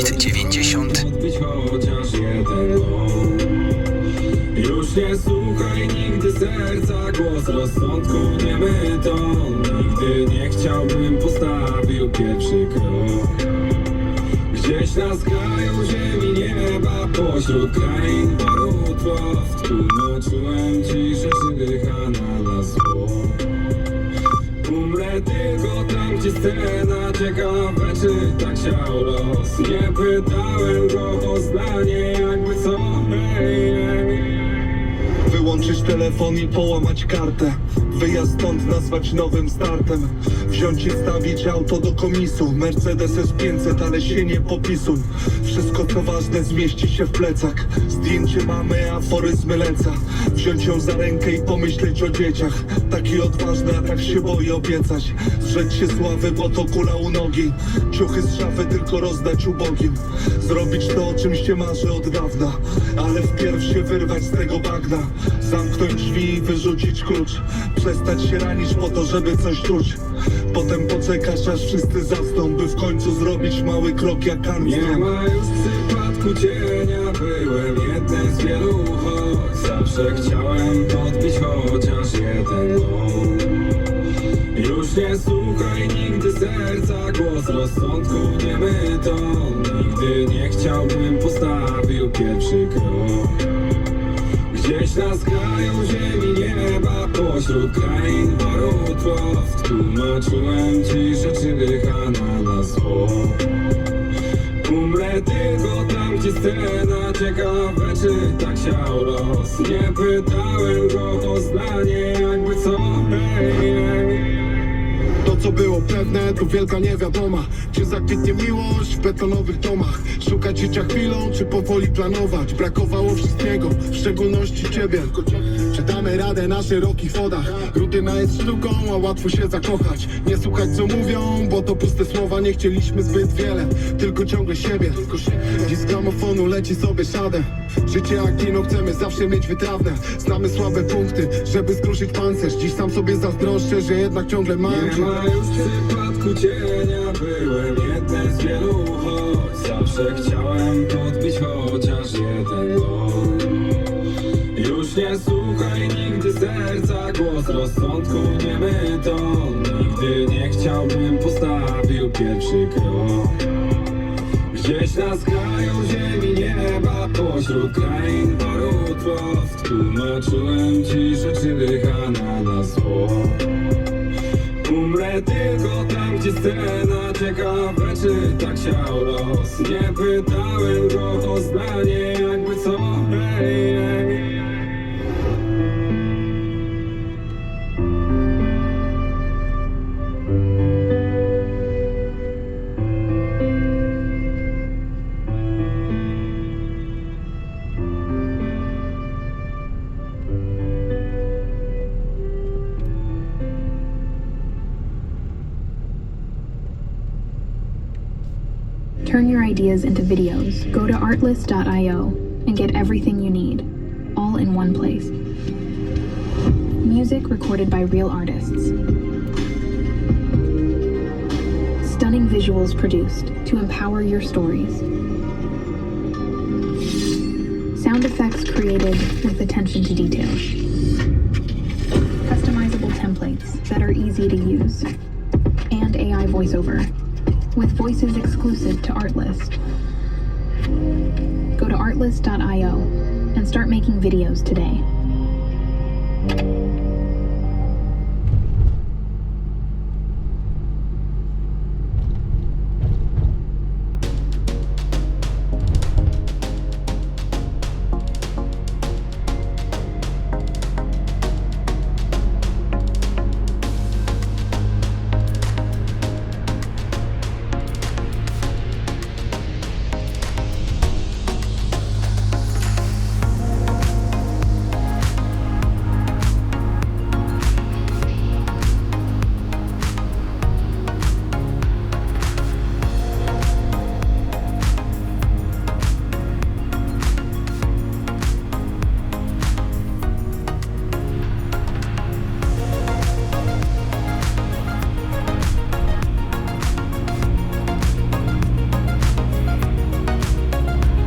90 Odbyć chociaż jeden błąd. Już nie słuchaj nigdy serca Głos rozsądku nie myto Nigdy nie chciałbym postawił pierwszy krok Gdzieś na skraju ziemi nieba Pośród krain tak chciał los Nie pytałem go o zdanie, jakby co hej, hej. Wyłączyć telefon i połamać kartę. Wyjazd stąd nazwać nowym startem. Wziąć i stawić auto do komisu. Mercedes S500, ale się nie popisuj. Wszystko co ważne zmieści się w plecach. Zdjęcie mamy, aforyzmy leca. Wziąć ją za rękę i pomyśleć o dzieciach. Taki odważny, a tak się boi obiecać. Zrzeć się sławy, bo to kula u nogi. Ciuchy z szafy tylko rozdać ubogim. Zrobić to, o czym się marzy od dawna. Ale wpierw się wyrwać z tego bagna Zamknąć drzwi i wyrzucić klucz. Przestać się ranić po to, żeby coś czuć. Potem poczekasz, aż wszyscy zasną By w końcu zrobić mały krok jak Nie Armstrong ma już przypadku cienia Byłem jednym z wielu, choć zawsze chciałem odbić chociaż jeden błąd Już nie słuchaj nigdy serca Głos rozsądku nie myto Nigdy nie chciałbym postawił pierwszy krok Gdzieś na skraju ziemi nieba Pośród krain marutwa Tłumaczyłem ci rzeczy dychana na zło. Umrę tylko tam, gdzie scena ciekawe, czy tak chciał los. Nie pytałem go o zdanie, jakby co pewne, to wielka niewiadoma. Czy zakwitnie miłość w betonowych domach? Szukać życia chwilą, czy powoli planować? Brakowało wszystkiego, w szczególności ciebie. Czy damy radę na szerokich wodach. Rutyna jest sztuką, a łatwo się zakochać. Nie słuchać co mówią, bo to puste słowa. Nie chcieliśmy zbyt wiele, tylko ciągle siebie. Dziś z gramofonu leci sobie szadę. Życie jak kino, chcemy zawsze mieć wytrawne. Znamy słabe punkty, żeby skruszyć pancerz. Dziś sam sobie zazdroszczę, że jednak ciągle mam Nie ma już w przypadku cienia Byłem jednym z wielu, choć zawsze chciałem odbić chociaż jeden błąd Już nie słuchaj nigdy serca Głos rozsądku nie myto. Nigdy nie chciałbym postawił pierwszy krok. Gdzieś na skraju ziemi nieba Pośród krain marutwa Tłumaczyłem ci rzeczy dychana na zło Umrę tylko tam, gdzie scena ciekawe, czy tak chciał los. Nie pytałem go o zdanie, jakby co Turn your ideas into videos. Go to artlist.io and get everything you need, all in one place. Music recorded by real artists. Stunning visuals produced to empower your stories. Sound effects created with attention to detail. Customizable templates that are easy to use. And AI voiceover with voices exclusive to Artlist. Go to artlist.io and start making videos today.